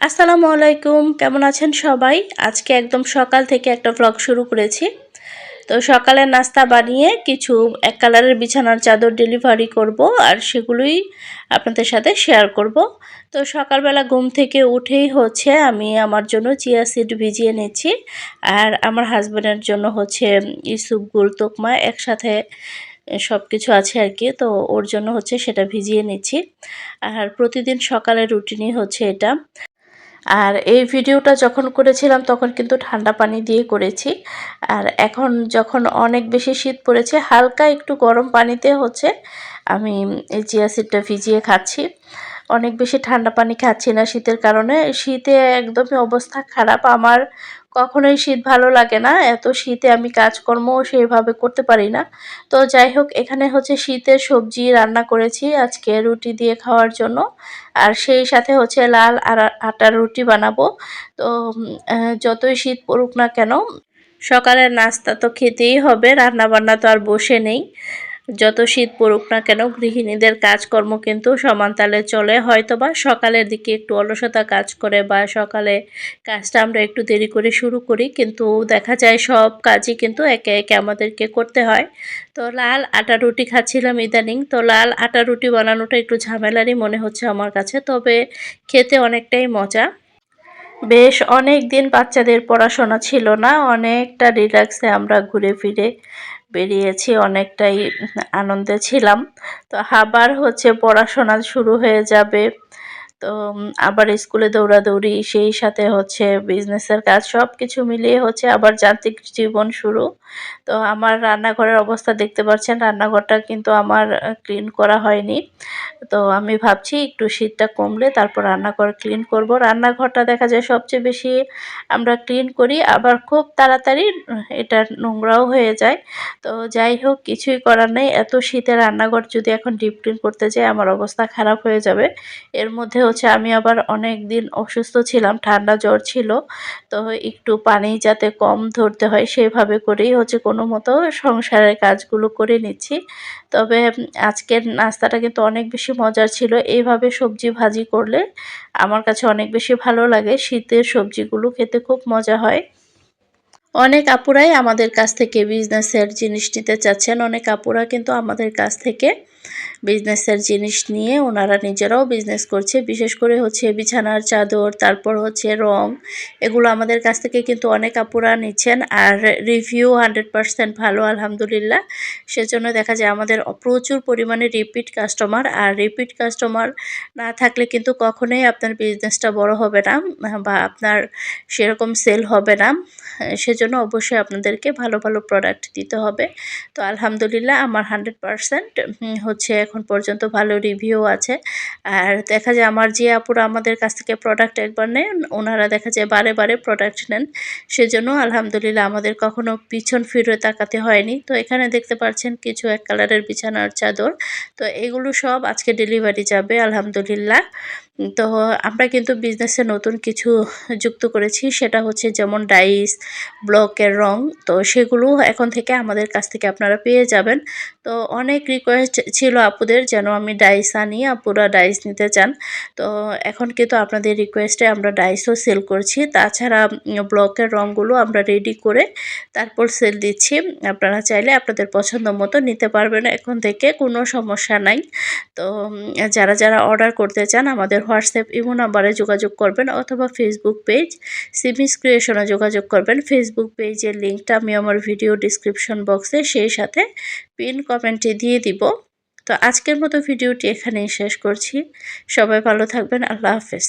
আসসালামু আলাইকুম, কেমন আছেন সবাই? আজকে একদম সকাল থেকে একটা ব্লগ শুরু করেছি। তো সকালের নাস্তা বানিয়ে কিছু এক কালারের বিছানার চাদর ডেলিভারি করব আর সেগুলোই আপনাদের সাথে শেয়ার করব। তো সকালবেলা ঘুম থেকে উঠেই হচ্ছে আমি আমার জন্য চিয়া সিড ভিজিয়ে নিচ্ছি আর আমার হাজব্যান্ডের জন্য হচ্ছে ইসুপ গুল তোকমা একসাথে সব কিছু আছে আর কি। তো ওর জন্য হচ্ছে সেটা ভিজিয়ে নিচ্ছি। আর প্রতিদিন সকালের রুটিনই হচ্ছে এটা। আর এই ভিডিওটা যখন করেছিলাম, তখন কিন্তু ঠান্ডা পানি দিয়ে করেছি। আর এখন যখন অনেক বেশি শীত পড়েছে, হালকা একটু গরম পানিতে হচ্ছে, আমি এই চিয়া সিডটা ভিজিয়ে খাচ্ছি। অনেক বেশি ঠান্ডা পানি খাচ্ছি না শীতের কারণে। শীতে একদমই অবস্থা খারাপ। আমার কখনোই শীত ভালো লাগে না। এত শীতে আমি কাজকর্ম সেইভাবে করতে পারি না। তো যাই হোক, এখানে হচ্ছে শীতের সবজি রান্না করেছি আজকে রুটি দিয়ে খাওয়ার জন্য। আর সেই সাথে হচ্ছে লাল আর আটার রুটি বানাবো। তো যতই শীত পড়ুক না কেন, সকালের নাস্তা তো খেতেই হবে রান্না বান্না তো আর বসে নেই। যত শীত পড়ুক না কেন, গৃহিণীদের কাজকর্ম কিন্তু সমান তালে চলে। হয়তো বা সকালের দিকে একটু অলসতা কাজ করে বা সকালে কাজটা আমরা একটু দেরি করে শুরু করি, কিন্তু দেখা যায় সব কাজই কিন্তু একে একে আমাদেরকে করতে হয়। তো লাল আটা রুটি খাচ্ছিলাম ইদানিং। তো লাল আটা রুটি বানানোটা একটু ঝামেলারই মনে হচ্ছে আমার কাছে, তবে খেতে অনেকটাই মজা। বেশ অনেক দিন বাচ্চাদের পড়াশোনা ছিল না, অনেকটা রিল্যাক্সে আমরা ঘুরে ফিরে বেরিয়েছি, অনেকটাই আনন্দে ছিলাম। তো আবার হচ্ছে পড়াশোনা শুরু হয়ে যাবে। তো আবার স্কুলে দৌড়াদৌড়ি, সেই সাথে হচ্ছে বিজনেসের কাজ সব কিছু মিলিয়ে হচ্ছে আবার যান্ত্রিক জীবন শুরু। তো আমার রান্নাঘরের অবস্থা দেখতে পাচ্ছেন, রান্নাঘরটা কিন্তু আমার ক্লিন করা হয়নি। তো আমি ভাবছি একটু শীতটা কমলে তারপর রান্নাঘর ক্লিন করব। রান্নাঘরটা দেখা যায় সবচেয়ে বেশি আমরা ক্লিন করি, আবার খুব তাড়াতাড়ি এটা নোংরাও হয়ে যায়। তো যাই হোক, কিছুই করার নেই। এত শীতে রান্নাঘর যদি এখন ডিপ ক্লিন করতে যাই, আমার অবস্থা খারাপ হয়ে যাবে। এর মধ্যে হচ্ছে আমি আবার অনেক দিন অসুস্থ ছিলাম, ঠান্ডা জ্বর ছিল। তো একটু পানি যাতে কম ধরতে হয় সেভাবে করেই হচ্ছে কোনো মতো সংসারের কাজগুলো করে নিচ্ছি। তবে আজকের নাস্তাটা কিন্তু অনেক বেশি মজার ছিল। এইভাবে সবজি ভাজি করলে আমার কাছে অনেক বেশি ভালো লাগে। শীতের সবজিগুলো খেতে খুব মজা হয়। অনেক আপুরাই আমাদের কাছ থেকে বিজনেসের জিনিস নিতে চাচ্ছেন। অনেক আপুরা কিন্তু আমাদের কাছ থেকে বিজনেসের জিনিস নিয়ে ওনারা নিজেরাও বিজনেস করছে। বিশেষ করে হচ্ছে বিছানার চাদর, তারপর হচ্ছে রং, এগুলো আমাদের কাছ থেকে কিন্তু অনেক আপুরা নিচ্ছেন। আর রিভিউ হান্ড্রেড পারসেন্ট ভালো, আলহামদুলিল্লাহ। সেজন্য দেখা যায় আমাদের প্রচুর পরিমাণে রিপিট কাস্টমার আর রিপিট কাস্টমার না থাকলে কিন্তু কখনোই আপনার বিজনেসটা বড় হবে না, বা আপনার সেরকম সেল হবে না। সেজন্য অবশ্যই আপনাদেরকে ভালো ভালো প্রোডাক্ট দিতে হবে। তো আলহামদুলিল্লাহ আমার হান্ড্রেড পারসেন্ট হচ্ছে এখন পর্যন্ত ভালো রিভিউ আছে। আর দেখা যায় আমার যে আপুরা আমাদের কাছ থেকে প্রোডাক্ট একবার নেন, ওনারা দেখা যায় বারে বারে প্রোডাক্ট নেন। সেজন্য আলহামদুলিল্লাহ আমাদের কখনো পিছন ফিরে তাকাতে হয়নি। তো এখানে দেখতে পাচ্ছেন কিছু এক কালারের বিছানার চাদর। তো এগুলো সব আজকে ডেলিভারি যাবে, আলহামদুলিল্লাহ। তো আমরা কিন্তু বিজনেসে নতুন কিছু যুক্ত করেছি, সেটা হচ্ছে যেমন ডাইস, ব্লকের রং, তো সেগুলো এখন থেকে আমাদের কাছ থেকে আপনারা পেয়ে যাবেন। তো অনেক রিকোয়েস্ট ছিল আপুদের যেন আমি ডাইস আনি, আপুরা ডাইস নিতে চান। তো এখন কিন্তু আপনাদের রিকোয়েস্টে আমরা ডাইসও সেল করছি। তাছাড়া ব্লকের রঙগুলো আমরা রেডি করে তারপর সেল দিচ্ছি। আপনারা চাইলে আপনাদের পছন্দ মতো নিতে পারবেন। এখন থেকে কোনো সমস্যা নাই। তো যারা যারা অর্ডার করতে চান, আমাদের হোয়াটসঅ্যাপ, ইমো নাম্বারে যোগাযোগ করবেন অথবা ফেসবুক পেজ সিমিস ক্রিয়েশনে যোগাযোগ করবেন। ফেসবুক পেজের লিঙ্কটা আমি আমার ভিডিও ডিসক্রিপশন বক্সে সেই সাথে পিন কমেন্টে দিয়ে দিব। তো আজকের মতো ভিডিওটি এখানেই শেষ করছি। সবাই ভালো থাকবেন। আল্লাহ হাফেজ।